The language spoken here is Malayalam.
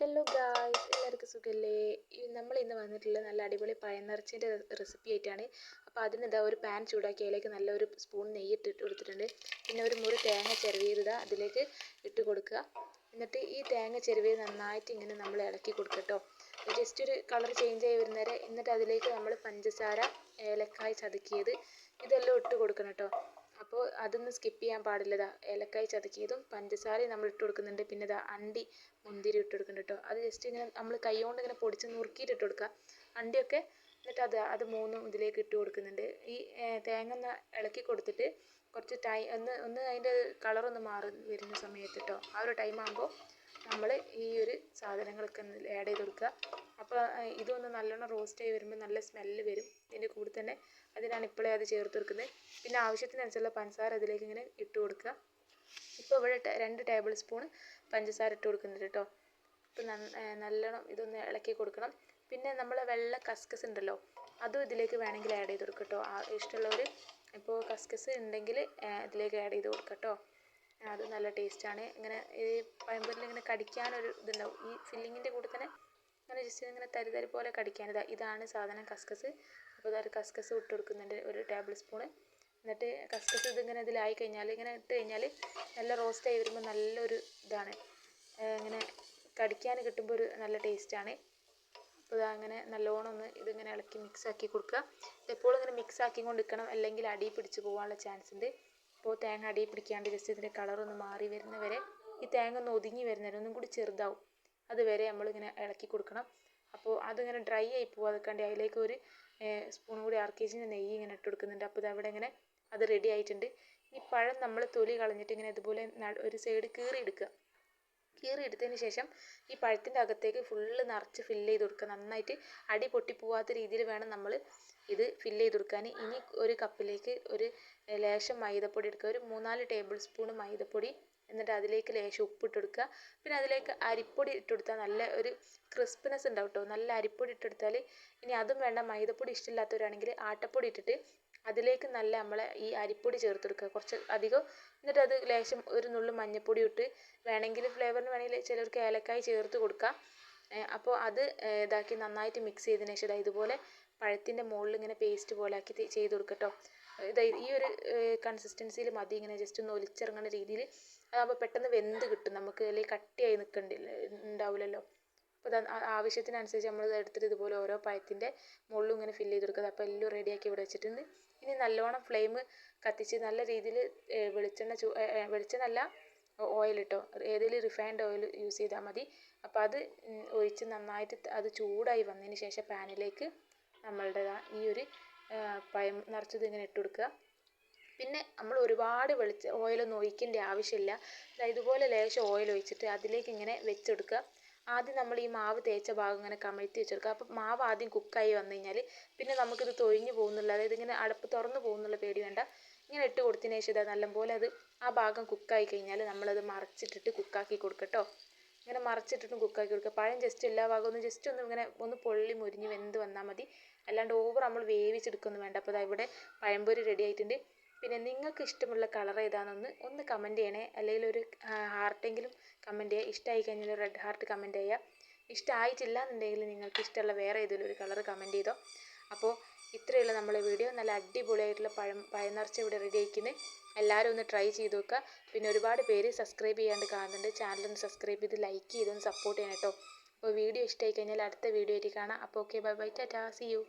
ഹലോ ഗായ്സ് എല്ലാവർക്കും സുഖല്ലേ? നമ്മൾ ഇന്ന് വന്നിട്ടുള്ള നല്ല അടിപൊളി പയനിറച്ചിന്റെ നിറച്ചിന്റെ റെസിപ്പി ആയിട്ടാണ്. അപ്പോൾ അതിന് ഇതാ ഒരു പാൻ ചൂടാക്കി അതിലേക്ക് നല്ല ഒരു സ്പൂൺ നെയ്യ് ഇട്ട് കൊടുത്തിട്ടുണ്ട്. പിന്നെ ഒരു മുറി തേങ്ങ ചിരവിയത് അതിലേക്ക് ഇട്ട് കൊടുക്കുക. എന്നിട്ട് ഈ തേങ്ങ ചിരവിയത് നന്നായിട്ട് ഇങ്ങനെ നമ്മൾ ഇളക്കി കൊടുക്കട്ടോ. കേട്ടോ ജസ്റ്റ് ഒരു കളർ ചേഞ്ച് ആയി വരുന്നവരെ എന്നിട്ട് അതിലേക്ക് നമ്മൾ പഞ്ചസാര ഏലക്കായ് ചതുക്കിയത് ഇതെല്ലാം ഇട്ട് കൊടുക്കണം കേട്ടോ. അപ്പോൾ അതൊന്നും സ്കിപ്പ് ചെയ്യാൻ പാടില്ല. ഇതാ ഏലക്കായ് ചതക്കിയതും പഞ്ചസാരയും നമ്മൾ ഇട്ട് കൊടുക്കുന്നുണ്ട്. പിന്നെ ഇതാ അണ്ടി മുന്തിരി ഇട്ട് കൊടുക്കുന്നുണ്ട് കേട്ടോ. അത് ജസ്റ്റ് ഇങ്ങനെ നമ്മൾ കൈ കൊണ്ട് ഇങ്ങനെ പൊടിച്ച് നുറുക്കിയിട്ട് ഇട്ട് കൊടുക്കുക. അണ്ടിയൊക്കെ എന്നിട്ട് അത് അത് മൂന്നും ഇതിലേക്ക് ഇട്ട് കൊടുക്കുന്നുണ്ട്. ഈ തേങ്ങ ഒന്ന് ഇളക്കി കൊടുത്തിട്ട് കുറച്ച് ടൈം ഒന്ന് ഒന്ന് അതിന്റെ ഒന്ന് മാറി വരുന്ന സമയത്ത് കേട്ടോ. ആ ഒരു ടൈം ആകുമ്പോൾ നമ്മൾ ഈ ഒരു സാധനങ്ങളൊക്കെ ഒന്ന് ആഡ് കൊടുക്കുക. അപ്പോൾ ഇതൊന്ന് നല്ലോണം റോസ്റ്റ് ആയി വരുമ്പോൾ നല്ല സ്മെല്ല് വരും. ഇതിന്റെ കൂടെ തന്നെ അതിനാണ് ഇപ്പോഴേ അത് ചേർത്ത് കൊടുക്കുന്നത്. പിന്നെ ആവശ്യത്തിനനുസരിച്ചുള്ള പഞ്ചസാര അതിലേക്ക് ഇങ്ങനെ ഇട്ട് കൊടുക്കുക. ഇപ്പോൾ ഇവിടെ രണ്ട് ടേബിൾ സ്പൂൺ പഞ്ചസാര ഇട്ട് കൊടുക്കുന്നുണ്ട് കേട്ടോ. അപ്പോൾ നല്ലോണം ഇതൊന്ന് ഇളക്കി കൊടുക്കണം. പിന്നെ നമ്മൾ വെള്ള കസ്കസ് ഉണ്ടല്ലോ അതും ഇതിലേക്ക് വേണമെങ്കിൽ ആഡ് ചെയ്ത് കൊടുക്കുക കേട്ടോ. ഇഷ്ടമുള്ളവർ ഇപ്പോൾ കസ്കസ് ഉണ്ടെങ്കിൽ ഇതിലേക്ക് ആഡ് ചെയ്ത് കൊടുക്കുക കേട്ടോ. അത് നല്ല ടേസ്റ്റാണ് ഇങ്ങനെ ഈ പഴംപൊരിയിൽ ഇങ്ങനെ കടിക്കാനൊരു ഇതുണ്ടാവും. ഈ ഫില്ലിങ്ങിന്റെ കൂടെ തന്നെ ഇങ്ങനെ ജസ്റ്റ് ഇങ്ങനെ തരി തരി പോലെ കടിക്കാനിതാ ഇതാണ് സാധനം കസ്കസ്. അപ്പോൾ ഇതൊരു കസ്കസ് ഇട്ട് കൊടുക്കുന്നുണ്ട് ഒരു ടേബിൾ സ്പൂണ് എന്നിട്ട് കസ്കസ് ഇതിങ്ങനെ ഇതിലായി കഴിഞ്ഞാൽ ഇങ്ങനെ ഇട്ട് കഴിഞ്ഞാൽ നല്ല റോസ്റ്റ് ആയി വരുമ്പോൾ നല്ലൊരു ഇതാണ്. ഇങ്ങനെ കടിക്കാൻ കിട്ടുമ്പോൾ ഒരു നല്ല ടേസ്റ്റാണ് അപ്പോൾ അങ്ങനെ നല്ലോണം ഒന്ന് ഇതിങ്ങനെ ഇളക്കി മിക്സ് ആക്കി കൊടുക്കുക. ഇതെപ്പോഴും ഇങ്ങനെ മിക്സ് ആക്കിക്കൊണ്ട് നിൽക്കണം അല്ലെങ്കിൽ അടി പിടിച്ച് പോകാനുള്ള ചാൻസ് ഉണ്ട്. അപ്പോൾ തേങ്ങ അടി പിടിക്കാണ്ട് ജസ്റ്റ് ഇതിന്റെ ഒന്ന് മാറി വരുന്നവരെ ഈ തേങ്ങ ഒന്ന് ഒതുങ്ങി വരുന്നവരെ ഒന്നും കൂടി ചെറുതാവും. അതുവരെ നമ്മളിങ്ങനെ ഇളക്കി കൊടുക്കണം. അപ്പോൾ അതിങ്ങനെ ഡ്രൈ ആയി പോവാതെക്കാണ്ട് അതിലേക്ക് ഒരു സ്പൂൺ കൂടി ആർ കെ നെയ്യ് ഇങ്ങനെ ഇട്ട് കൊടുക്കുന്നുണ്ട്. അപ്പോൾ ഇതവിടെ ഇങ്ങനെ അത് റെഡി ആയിട്ടുണ്ട്. ഈ പഴം നമ്മൾ തൊലി കളഞ്ഞിട്ട് ഇങ്ങനെ ഇതുപോലെ ഒരു സൈഡ് കീറി എടുക്കുക. കീറി എടുത്തതിന് ശേഷം ഈ പഴത്തിന്റെ അകത്തേക്ക് ഫുള്ള് നിറച്ച് ഫില്ല് ചെയ്ത് കൊടുക്കുക. നന്നായിട്ട് അടി പൊട്ടിപ്പോവാത്ത രീതിയിൽ വേണം നമ്മൾ ഇത് ഫില്ല് ചെയ്ത് കൊടുക്കാൻ. ഇനി ഒരു കപ്പിലേക്ക് ഒരു ലേശം മൈദപ്പൊടി എടുക്കുക. ഒരു മൂന്നാൽ ടേബിൾ സ്പൂൺ മൈദപ്പൊടി എന്നിട്ട് അതിലേക്ക് ലേശം ഉപ്പിട്ട് കൊടുക്കുക പിന്നെ അതിലേക്ക് അരിപ്പൊടി ഇട്ട് കൊടുത്താൽ നല്ല ഒരു ക്രിസ്പിനെസ് ഉണ്ടാവും കേട്ടോ നല്ല അരിപ്പൊടി ഇട്ട് കൊടുത്താൽ ഇനി അതും വേണ്ട. മൈദപ്പൊടി ഇഷ്ടമില്ലാത്തവരാണെങ്കിൽ ആട്ടപ്പൊടി ഇട്ടിട്ട് അതിലേക്ക് നല്ല നമ്മളെ ഈ അരിപ്പൊടി ചേർത്ത് കൊടുക്കുക കുറച്ച് അധികം എന്നിട്ട് അത് ലേശം ഒരു നുള്ളു മഞ്ഞൾപ്പൊടി ഇട്ട് വേണമെങ്കിൽ ഫ്ലേവറിന് വേണമെങ്കിൽ ചിലർക്ക് ഏലക്കായ ചേർത്ത് കൊടുക്കാം. അപ്പോൾ അത് ഇതാക്കി നന്നായിട്ട് മിക്സ് ചെയ്തതിന് ശേഷം ഇതാ ഇതുപോലെ പഴത്തിന്റെ മുകളിൽ ഇങ്ങനെ പേസ്റ്റ് പോലെ ആക്കി ചെയ്ത് കൊടുക്കുക കേട്ടോ ഇത് ഈ ഒരു കൺസിസ്റ്റൻസിയിൽ മതി ഇങ്ങനെ ജസ്റ്റ് ഒന്ന് ഒലിച്ചിറങ്ങുന്ന രീതിയിൽ അതാകുമ്പോൾ പെട്ടെന്ന് വെന്ത് കിട്ടും. നമുക്ക് അല്ലെങ്കിൽ കട്ടിയായി നിൽക്കണ്ടില്ല ഉണ്ടാവില്ലല്ലോ അപ്പോൾ ആവശ്യത്തിനനുസരിച്ച് നമ്മൾ എടുത്തിട്ട് ഇതുപോലെ ഓരോ പഴത്തിന്റെ മുകളിലും ഇങ്ങനെ ഫില്ല് ചെയ്ത് കൊടുക്കുക. അപ്പോൾ എല്ലാം റെഡിയാക്കി ഇവിടെ വെച്ചിട്ടുണ്ട്. ഇനി നല്ലോണം ഫ്ലെയിം കത്തിച്ച് നല്ല രീതിയിൽ വെളിച്ചെണ്ണ ചൂ വെളിച്ചെണ്ണ അല്ല ഓയിൽ ഇട്ടോ ഏതെങ്കിലും റിഫൈൻഡ് ഓയിൽ യൂസ് ചെയ്താൽ മതി. അപ്പോൾ അത് ഒഴിച്ച് നന്നായിട്ട് അത് ചൂടായി വന്നതിന് ശേഷം പാനിലേക്ക് നമ്മളുടെ ഈ ഒരു പഴം നിറച്ചത് ഇങ്ങനെ ഇട്ട് കൊടുക്കുക. പിന്നെ നമ്മൾ ഒരുപാട് വെളിച്ച ഓയിലൊന്നും ഒഴിക്കേണ്ട ആവശ്യമില്ല. ഇതുപോലെ ലേശം ഓയിൽ ഒഴിച്ചിട്ട് അതിലേക്ക് ഇങ്ങനെ വെച്ചെടുക്കുക. ആദ്യം നമ്മൾ ഈ മാവ് തേച്ച ഭാഗം ഇങ്ങനെ കമഴ്ത്തി വെച്ചെടുക്കുക. അപ്പോൾ മാവ് ആദ്യം കുക്കായി വന്നു കഴിഞ്ഞാൽ പിന്നെ നമുക്കിത് തൊഴിഞ്ഞു പോകുന്നുള്ള. അതായത് ഇങ്ങനെ അടപ്പ് തുറന്നു പോകുന്നുള്ള പേടി വേണ്ട. ഇങ്ങനെ ഇട്ട് കൊടുത്തതിന് ശേഷം ഇതാ നല്ലപോലെ അത് ആ ഭാഗം കുക്കായി കഴിഞ്ഞാൽ നമ്മളത് മറച്ചിട്ടിട്ട് കുക്കാക്കി കൊടുക്കട്ടോ. ഇങ്ങനെ മറച്ചിട്ടിട്ടും കുക്കാക്കി കൊടുക്കുക പഴം ജസ്റ്റ് എല്ലാ ഭാഗവും ഒന്ന് ജസ്റ്റ് ഒന്ന് ഇങ്ങനെ ഒന്ന് പൊള്ളി മുരിഞ്ഞ് വെന്ത് വന്നാൽ മതി. അല്ലാണ്ട് ഓവർ നമ്മൾ വേവിച്ചെടുക്കൊന്നും വേണ്ട. അപ്പോൾ ഇവിടെ പഴംപൊരി റെഡി ആയിട്ടുണ്ട്. പിന്നെ നിങ്ങൾക്ക് ഇഷ്ടമുള്ള കളർ ഏതാണെന്ന് ഒന്ന് കമന്റ് ചെയ്യണേ. അല്ലെങ്കിൽ ഒരു ഹാർട്ടെങ്കിലും കമന്റ് ചെയ്യുക ഇഷ്ടമായി കഴിഞ്ഞാൽ റെഡ് ഹാർട്ട് കമന്റ് ചെയ്യുക ഇഷ്ടമായിട്ടില്ല എന്നുണ്ടെങ്കിൽ നിങ്ങൾക്ക് ഇഷ്ടമുള്ള വേറെ ഏതെങ്കിലും ഒരു കളർ കമന്റ് ചെയ്തോ. അപ്പോൾ ഇത്രയുള്ള നമ്മളെ വീഡിയോ. നല്ല അടിപൊളിയായിട്ടുള്ള പഴം പഴം നിറച്ച് ഇവിടെ റെഡി ആയിക്കുന്നത് എല്ലാവരും ഒന്ന് ട്രൈ ചെയ്ത് നോക്കുക. പിന്നെ ഒരുപാട് പേര് സബ്സ്ക്രൈബ് ചെയ്യാണ്ട് കാണുന്നുണ്ട്. ചാനൽ ഒന്ന് സബ്സ്ക്രൈബ് ചെയ്ത് ലൈക്ക് ചെയ്തൊന്ന് സപ്പോർട്ട് ചെയ്യണം കേട്ടോ. അപ്പോൾ വീഡിയോ ഇഷ്ടമായി കഴിഞ്ഞാൽ അടുത്ത വീഡിയോ ആയിട്ട് കാണാം. അപ്പോൾ okay bye bye tata see you